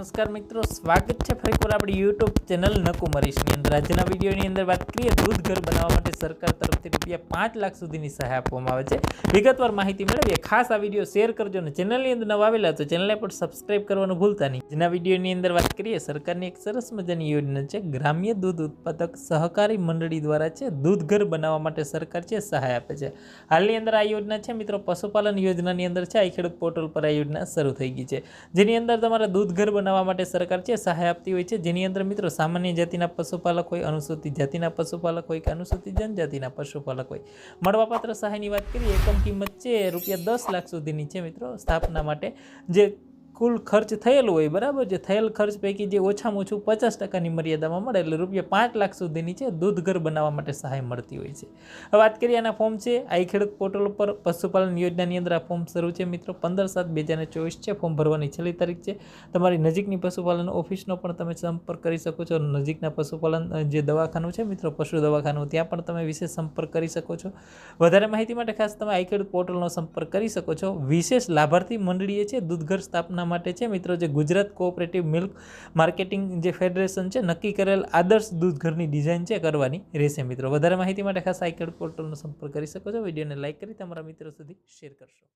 નમસ્કાર મિત્રો, સ્વાગત છે ફરીકવાર આપણી યુટ્યુબ ચેનલ નકુમરીશની અંદર. આજના વિડીયોની અંદર વાત કરીએ, દૂધ ઘર બનાવવા માટે સરકાર તરફથી રૂપિયા પાંચ લાખ સુધીની સહાય આપવામાં આવે છે. વિગતવાર માહિતી મેળવીએ. ખાસ આ વીડિયો શેર કરજો અને ચેનલની અંદર નવા આવેલા તો ચેનલને પણ સબસ્ક્રાઇબ કરવાનું ભૂલતા નહીં. આજના વિડીયોની અંદર વાત કરીએ, સરકારની એક સરસ મજાની યોજના છે, ગ્રામ્ય દૂધ ઉત્પાદક સહકારી મંડળી દ્વારા છે, દૂધ ઘર બનાવવા માટે સરકાર છે, સહાય આપે છે. હાલની અંદર આ યોજના છે મિત્રો, પશુપાલન યોજનાની અંદર છે આ ખેડૂત પોર્ટલ પર આ યોજના શરૂ થઈ ગઈ છે. જેની અંદર તમારા દૂધ ઘર બનાવવા માટે સરકાર છે સહાય આપતી હોય છે, જેની અંદર મિત્રો સામાન્ય જાતિના પશુપાલક હોય, અનુસૂચિત જાતિના પશુપાલક હોય કે અનુસૂચિત જનજાતિના પશુપાલક હોય. મળવાપાત્ર સહાયની વાત કરીએ, એકમ કિંમત છે રૂપિયા દસ લાખ સુધીની છે મિત્રો. સ્થાપના માટે જે કુલ ખર્ચ થયેલો હોય, બરાબર જે થયેલ ખર્ચ પૈકી જે ઓછામાં ઓછું પચાસ ટકાની મર્યાદામાં મળે, એટલે રૂપિયા પાંચ લાખ સુધીની છે દૂધ ઘર બનાવવા માટે સહાય મળતી હોય છે. હવે વાત કરીએ આના ફોર્મ છે. આઈ ખેડૂત પોર્ટલ પર પશુપાલન યોજનાની અંદર આ ફોર્મ શરૂ છે. મિત્રો, પંદર સાત બે હજાર ચોવીસ છે. ફોર્મ ભરવાની છેલ્લી તારીખ છે. તમારી નજીકની પશુપાલન ઓફિસનો પણ તમે સંપર્ક કરી શકો છો. નજીકના પશુપાલન જે દવાખાનું છે, મિત્રો, પશુ દવાખાનું, ત્યાં પણ તમે વિશેષ સંપર્ક કરી શકો છો. વધારે માહિતી માટે ખાસ તમે આઈ ખેડૂત પોર્ટલનો સંપર્ક કરી શકો છો. વિશેષ લાભાર્થી મંડળીએ છે. દૂધઘર સ્થાપના માટે છે મિત્રો, જે ગુજરાત કોઓપરેટિવ મિલ્ક માર્કેટિંગ જે ફેડરેશન છે, નક્કી કરેલ આદર્શ દૂધઘરની ડિઝાઇન છે કરવાની રહેશે મિત્રો. વધારે માહિતી માટે ખાસ સાયકલ પોર્ટલનો સંપર્ક કરી શકો છો. વિડીયોને લાઇક કરી તમારા મિત્રો સુધી શેર કરશો.